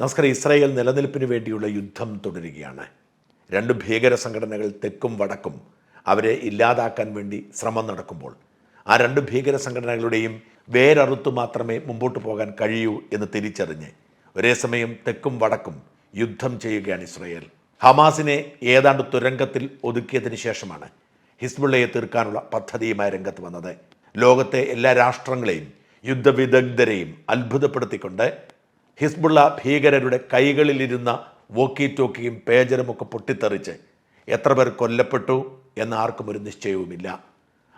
നമസ്കാരം ഇസ്രായേൽ നിലനിൽപ്പിന് വേണ്ടിയുള്ള യുദ്ധം തുടരുകയാണ്. രണ്ട് ഭീകര സംഘടനകൾ തെക്കും വടക്കും അവരെ ഇല്ലാതാക്കാൻ വേണ്ടി ശ്രമം നടക്കുമ്പോൾ ആ രണ്ട് ഭീകര സംഘടനകളുടെയും വേരറുത്തു മാത്രമേ മുമ്പോട്ട് പോകാൻ കഴിയൂ എന്ന് തിരിച്ചറിഞ്ഞ് ഒരേ സമയം തെക്കും വടക്കും യുദ്ധം ചെയ്യുകയാണ് ഇസ്രായേൽ. ഹമാസിനെ ഏതാണ്ട് തുരങ്കത്തിൽ ഒതുക്കിയതിന് ശേഷമാണ് ഹിസ്ബുള്ളയെ തീർക്കാനുള്ള പദ്ധതിയുമായി രംഗത്ത് വന്നത്. ലോകത്തെ എല്ലാ രാഷ്ട്രങ്ങളെയും യുദ്ധവിദഗ്ധരെയും അത്ഭുതപ്പെടുത്തിക്കൊണ്ട് ഹിസ്ബുള്ള ഭീകരരുടെ കൈകളിലിരുന്ന വോക്കി ടോക്കിയും പേജറും ഒക്കെ പൊട്ടിത്തെറിച്ച് എത്ര പേർ കൊല്ലപ്പെട്ടു എന്ന് ആർക്കും ഒരു നിശ്ചയവുമില്ല.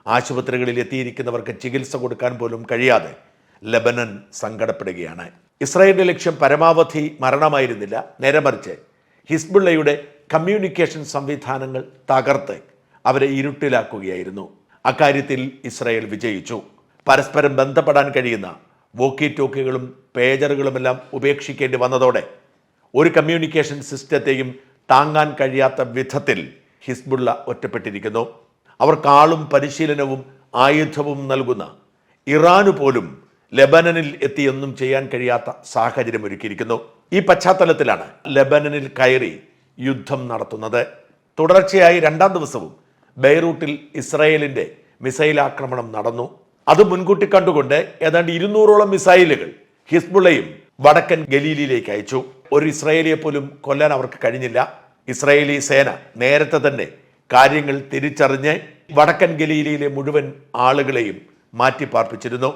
ആശുപത്രികളിൽ എത്തിയിരിക്കുന്നവർക്ക് ചികിത്സ കൊടുക്കാൻ പോലും കഴിയാതെ ലബനൻ സങ്കടപ്പെടുകയാണ്. ഇസ്രായേലിന്റെ ലക്ഷ്യം പരമാവധി മരണമായിരുന്നില്ല. നേരെ മറിച്ച് ഹിസ്ബുള്ളയുടെ കമ്മ്യൂണിക്കേഷൻ സംവിധാനങ്ങൾ തകർത്ത് അവരെ ഇരുട്ടിലാക്കുകയായിരുന്നു. അക്കാര്യത്തിൽ ഇസ്രായേൽ വിജയിച്ചു. പരസ്പരം ബന്ധപ്പെടാൻ കഴിയുന്ന വോക്കി ടോക്കികളും പേജറുകളുമെല്ലാം ഉപേക്ഷിക്കേണ്ടി വന്നതോടെ ഒരു കമ്മ്യൂണിക്കേഷൻ സിസ്റ്റത്തെയും താങ്ങാൻ കഴിയാത്ത വിധത്തിൽ ഹിസ്ബുള്ള ഒറ്റപ്പെട്ടിരിക്കുന്നു. അവർ കാളും പരിശീലനവും ആയുധവും നൽകുന്ന ഇറാന് പോലും ലെബനനിൽ എത്തിയൊന്നും ചെയ്യാൻ കഴിയാത്ത സാഹചര്യം ഒരുക്കിയിരിക്കുന്നു. ഈ പശ്ചാത്തലത്തിലാണ് ലെബനനിൽ കയറി യുദ്ധം നടത്തുന്നത്. തുടർച്ചയായി രണ്ടാം ദിവസവും ബെയ്റൂട്ടിൽ ഇസ്രായേലിന്റെ മിസൈൽ ആക്രമണം നടന്നു. അത് മുൻകൂട്ടി കണ്ടുകൊണ്ട് ഏതാണ്ട് ഇരുന്നൂറോളം മിസൈലുകൾ ഹിസ്ബുള്ളയും വടക്കൻ ഗലീലിയിലേക്ക് അയച്ചു. ഒരു ഇസ്രായേലിയെ പോലും കൊല്ലാൻ അവർക്ക് കഴിഞ്ഞില്ല. ഇസ്രായേലി സേന നേരത്തെ തന്നെ കാര്യങ്ങൾ തിരിച്ചറിഞ്ഞ് വടക്കൻ ഗലീലിയിലെ മുഴുവൻ ആളുകളെയും മാറ്റി പാർപ്പിച്ചിരുന്നു.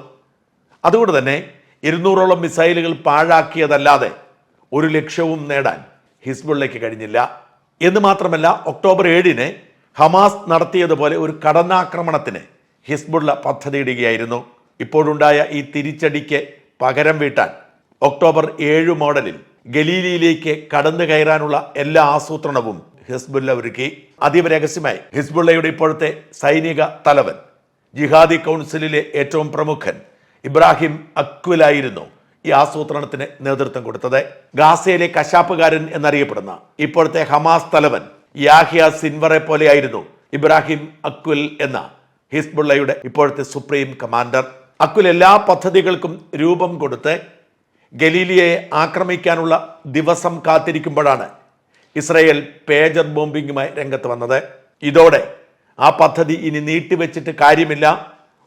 അതുകൊണ്ട് തന്നെ ഇരുന്നൂറോളം മിസൈലുകൾ പാഴാക്കിയതല്ലാതെ ഒരു ലക്ഷ്യവും നേടാൻ ഹിസ്ബുള്ളയ്ക്ക് കഴിഞ്ഞില്ല. എന്ന് മാത്രമല്ല ഒക്ടോബർ ഏഴിന് ഹമാസ് നടത്തിയതുപോലെ ഒരു കടന്നാക്രമണത്തിന് ഹിസ്ബുള്ള പദ്ധതിയിടുകയായിരുന്നു. ഇപ്പോഴുണ്ടായ ഈ തിരിച്ചടിക്ക് പകരം വീട്ടാൻ ഒക്ടോബർ ഏഴ് മോഡലിൽ ഗലീലിയിലേക്ക് കടന്നു കയറാനുള്ള എല്ലാ ആസൂത്രണവും ഹിസ്ബുല്ല ഒരുക്കി. അതീവ രഹസ്യമായി ഹിസ്ബുള്ളയുടെ ഇപ്പോഴത്തെ സൈനിക തലവൻ ജിഹാദി കൗൺസിലിലെ ഏറ്റവും പ്രമുഖൻ ഇബ്രാഹിം അക്വിലായിരുന്നു ഈ ആസൂത്രണത്തിന് നേതൃത്വം കൊടുത്തത്. ഗാസയിലെ കശാപ്പുകാരൻ എന്നറിയപ്പെടുന്ന ഇപ്പോഴത്തെ ഹമാസ് തലവൻ യാഹിയ സിൻവറെ പോലെയായിരുന്നു ഇബ്രാഹിം അക്വിൽ എന്ന ഹിസ്ബുള്ളയുടെ ഇപ്പോഴത്തെ സുപ്രീം കമാൻഡർ. അക്കുൽ എല്ലാ പദ്ധതികൾക്കും രൂപം കൊടുത്ത് ഗലീലിയെ ആക്രമിക്കാനുള്ള ദിവസം കാത്തിരിക്കുമ്പോഴാണ് ഇസ്രയേൽ പേജർ ബോംബിങ്ങുമായി രംഗത്ത് വന്നത്. ഇതോടെ ആ പദ്ധതി ഇനി നീട്ടിവെച്ചിട്ട് കാര്യമില്ല.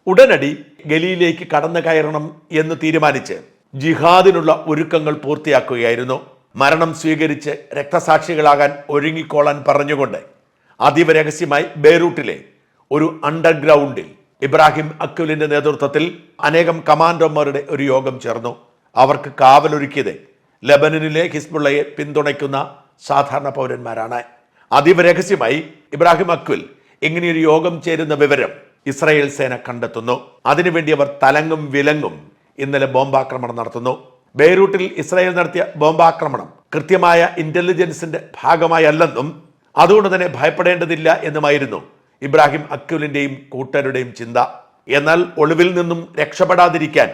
ഉടനടി ഗലിയിലേക്ക് കടന്നു കയറണം എന്ന് തീരുമാനിച്ച് ജിഹാദിനുള്ള ഒരുക്കങ്ങൾ പൂർത്തിയാക്കുകയായിരുന്നു. മരണം സ്വീകരിച്ച് രക്തസാക്ഷികളാകാൻ ഒരുങ്ങിക്കോളാൻ പറഞ്ഞുകൊണ്ട് അതീവ രഹസ്യമായി ബെയ്റൂട്ടിലെ ഒരു അണ്ടർഗ്രൗണ്ടിൽ ഇബ്രാഹിം അക്വലിന്റെ നേതൃത്വത്തിൽ അനേകം കമാൻഡോമാരുടെ ഒരു യോഗം ചേർന്നു. അവർക്ക് കാവലൊരുക്കിയത് ലബനനിലെ ഹിസ്ബുള്ളയെ പിന്തുണയ്ക്കുന്ന സാധാരണ പൗരന്മാരാണ്. അതീവ രഹസ്യമായി ഇബ്രാഹിം അക്വിൽ ഇങ്ങനെയൊരു യോഗം ചേരുന്ന വിവരം ഇസ്രായേൽ സേന കണ്ടെത്തുന്നു. അതിനുവേണ്ടി അവർ തലങ്ങും വിലങ്ങും ഇന്നലെ ബോംബാക്രമണം നടത്തുന്നു. ബെയ്റൂട്ടിൽ ഇസ്രായേൽ നടത്തിയ ബോംബാക്രമണം കൃത്യമായ ഇന്റലിജൻസിന്റെ ഭാഗമായല്ലെന്നും അതുകൊണ്ട് തന്നെ ഭയപ്പെടേണ്ടതില്ല എന്നുമായിരുന്നു ഇബ്രാഹിം അക്യുലിന്റെയും കൂട്ടരുടെയും ചിന്ത. എന്നാൽ ഒളിവിൽ നിന്നും രക്ഷപ്പെടാതിരിക്കാൻ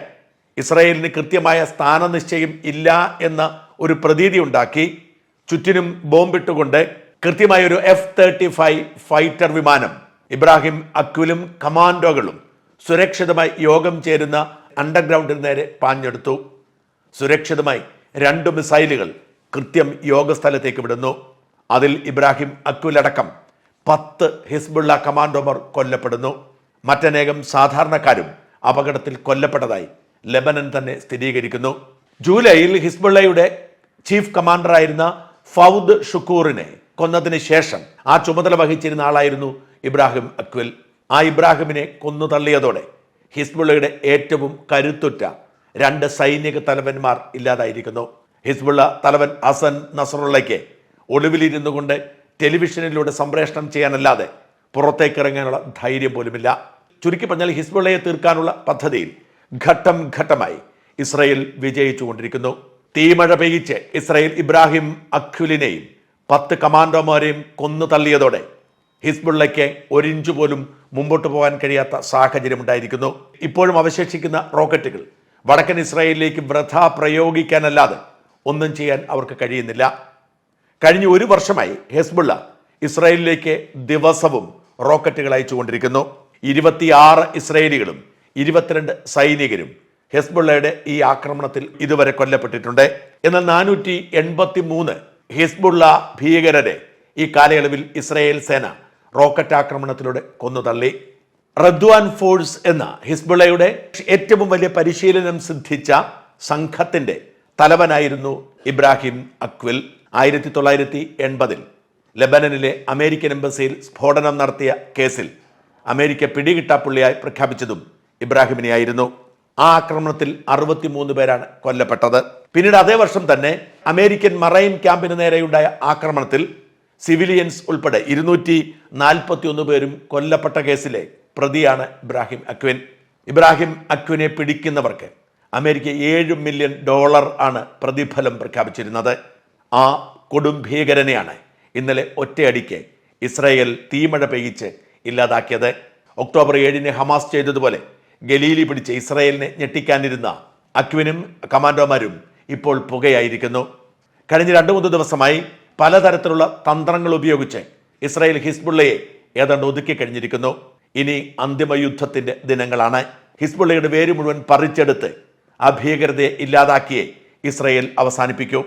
ഇസ്രായേലിന് കൃത്യമായ സ്ഥാനനിശ്ചയം ഇല്ല എന്ന ഒരു പ്രതീതി ഉണ്ടാക്കി ചുറ്റിനും ബോംബിട്ടുകൊണ്ട് കൃത്യമായ ഒരു എഫ് തേർട്ടി ഫൈവ് ഫൈറ്റർ വിമാനം ഇബ്രാഹിം അക്വിലും കമാൻഡോകളും സുരക്ഷിതമായി യോഗം ചേരുന്ന അണ്ടർഗ്രൗണ്ടിന് നേരെ പാഞ്ഞെടുത്തു. സുരക്ഷിതമായി രണ്ട് മിസൈലുകൾ കൃത്യം യോഗസ്ഥലത്തേക്ക് വിടുന്നു. അതിൽ ഇബ്രാഹിം അക്വിലടക്കം പത്ത് ഹിസ്ബുള്ള കമാൻഡോമാർ കൊല്ലപ്പെടുന്നു. മറ്റനേകം സാധാരണക്കാരും അപകടത്തിൽ കൊല്ലപ്പെട്ടതായി ലെബനൻ തന്നെ സ്ഥിരീകരിക്കുന്നു. ജൂലൈയിൽ ഹിസ്ബുള്ളയുടെ ചീഫ് കമാൻഡറായിരുന്ന ഫൗദ് ഷുക്കൂറിനെ കൊന്നതിന് ശേഷം ആ ചുമതല വഹിച്ചിരുന്ന ആളായിരുന്നു ഇബ്രാഹിം അക്വൽ. ആ ഇബ്രാഹിമിനെ കൊന്നു തള്ളിയതോടെ ഹിസ്ബുള്ളയുടെ ഏറ്റവും കരുത്തുറ്റ രണ്ട് സൈനിക തലവന്മാർ ഇല്ലാതായിരിക്കുന്നു. ഹിസ്ബുള്ള തലവൻ അസൻ നസറുള്ളയ്ക്ക് ഒളിവിലിരുന്നു കൊണ്ട് ടെലിവിഷനിലൂടെ സംപ്രേഷണം ചെയ്യാനല്ലാതെ പുറത്തേക്ക് ഇറങ്ങാനുള്ള ധൈര്യം പോലുമില്ല. ചുരുക്കി പറഞ്ഞാൽ ഹിസ്ബുള്ളയെ തീർക്കാനുള്ള പദ്ധതിയിൽ ഘട്ടം ഘട്ടമായി ഇസ്രയേൽ വിജയിച്ചുകൊണ്ടിരിക്കുന്നു. തീമഴ പെയ്യിച്ച് ഇസ്രയേൽ ഇബ്രാഹിം അഖുലിനെയും പത്ത് കമാൻഡോമാരെയും കൊന്നു തള്ളിയതോടെ ഹിസ്ബുള്ളയ്ക്ക് ഒരിഞ്ചു പോലും മുമ്പോട്ട് പോകാൻ കഴിയാത്ത സാഹചര്യം ഉണ്ടായിരിക്കുന്നു. ഇപ്പോഴും അവശേഷിക്കുന്ന റോക്കറ്റുകൾ വടക്കൻ ഇസ്രായേലിലേക്ക് വൃഥ പ്രയോഗിക്കാനല്ലാതെ ഒന്നും ചെയ്യാൻ അവർക്ക് കഴിയുന്നില്ല. കഴിഞ്ഞ ഒരു വർഷമായി ഹെസ്ബുള്ള ഇസ്രായേലിലേക്ക് ദിവസവും റോക്കറ്റുകൾ അയച്ചുകൊണ്ടിരിക്കുന്നു. ഇരുപത്തിയാറ് ഇസ്രായേലികളും ഇരുപത്തിരണ്ട് സൈനികരും ഹെസ്ബുള്ളയുടെ ഈ ആക്രമണത്തിൽ ഇതുവരെ കൊല്ലപ്പെട്ടിട്ടുണ്ട്. എന്നാൽ നാനൂറ്റി എൺപത്തി മൂന്ന് ഹിസ്ബുള്ള ഭീകരരെ ഈ കാലയളവിൽ ഇസ്രായേൽ സേന റോക്കറ്റ് ആക്രമണത്തിലൂടെ കൊന്നുതള്ളി. റദ്വാൻ ഫോഴ്സ് എന്ന ഹിസ്ബുള്ളയുടെ ഏറ്റവും വലിയ പരിശീലനം സിദ്ധിച്ച സംഘത്തിന്റെ തലവനായിരുന്നു ഇബ്രാഹിം അക്വിൽ. ആയിരത്തി തൊള്ളായിരത്തി എൺപതിൽ ലെബനനിലെ അമേരിക്കൻ എംബസിയിൽ സ്ഫോടനം നടത്തിയ കേസിൽ അമേരിക്ക പിടികിട്ടാപ്പുള്ളിയായി പ്രഖ്യാപിച്ചതും ഇബ്രാഹിമിനെയായിരുന്നു. ആ ആക്രമണത്തിൽ അറുപത്തിമൂന്ന് പേരാണ് കൊല്ലപ്പെട്ടത്. പിന്നീട് അതേ വർഷം തന്നെ അമേരിക്കൻ മറൈൻ ക്യാമ്പിന് നേരെയുണ്ടായ ആക്രമണത്തിൽ സിവിലിയൻസ് ഉൾപ്പെടെ ഇരുന്നൂറ്റി നാൽപ്പത്തിയൊന്ന് പേരും കൊല്ലപ്പെട്ട കേസിലെ പ്രതിയാണ് ഇബ്രാഹിം അക്വിൻ. ഇബ്രാഹിം അക്വിനെ പിടിക്കുന്നവർക്ക് അമേരിക്ക ഏഴ് മില്യൺ ഡോളർ ആണ് പ്രതിഫലം പ്രഖ്യാപിച്ചിരുന്നത്. ആ കൊടും ഭീകരനെയാണ് ഇന്നലെ ഒറ്റയടിക്ക് ഇസ്രായേൽ തീമഴ പെയ്യിച്ച് ഇല്ലാതാക്കിയത്. ഒക്ടോബർ ഏഴിന് ഹമാസ് ചെയ്തതുപോലെ ഗലീലി പിടിച്ച് ഇസ്രായേലിനെ ഞെട്ടിക്കാനിരുന്ന അക്വിനും കമാൻഡോമാരും ഇപ്പോൾ പുകയായിരിക്കുന്നു. കഴിഞ്ഞ രണ്ട് മൂന്ന് ദിവസമായി പലതരത്തിലുള്ള തന്ത്രങ്ങൾ ഉപയോഗിച്ച് ഇസ്രായേൽ ഹിസ്ബുള്ളയെ ഏതാണ്ട് ഒതുക്കി കഴിഞ്ഞിരിക്കുന്നു. ഇനി അന്തിമ യുദ്ധത്തിന്റെ ദിനങ്ങളാണ്. ഹിസ്ബുള്ളയുടെ വേര് മുഴുവൻ പറിച്ചെടുത്ത് ആ ഭീകരതയെ ഇല്ലാതാക്കിയേ ഇസ്രായേൽ അവസാനിപ്പിക്കൂ.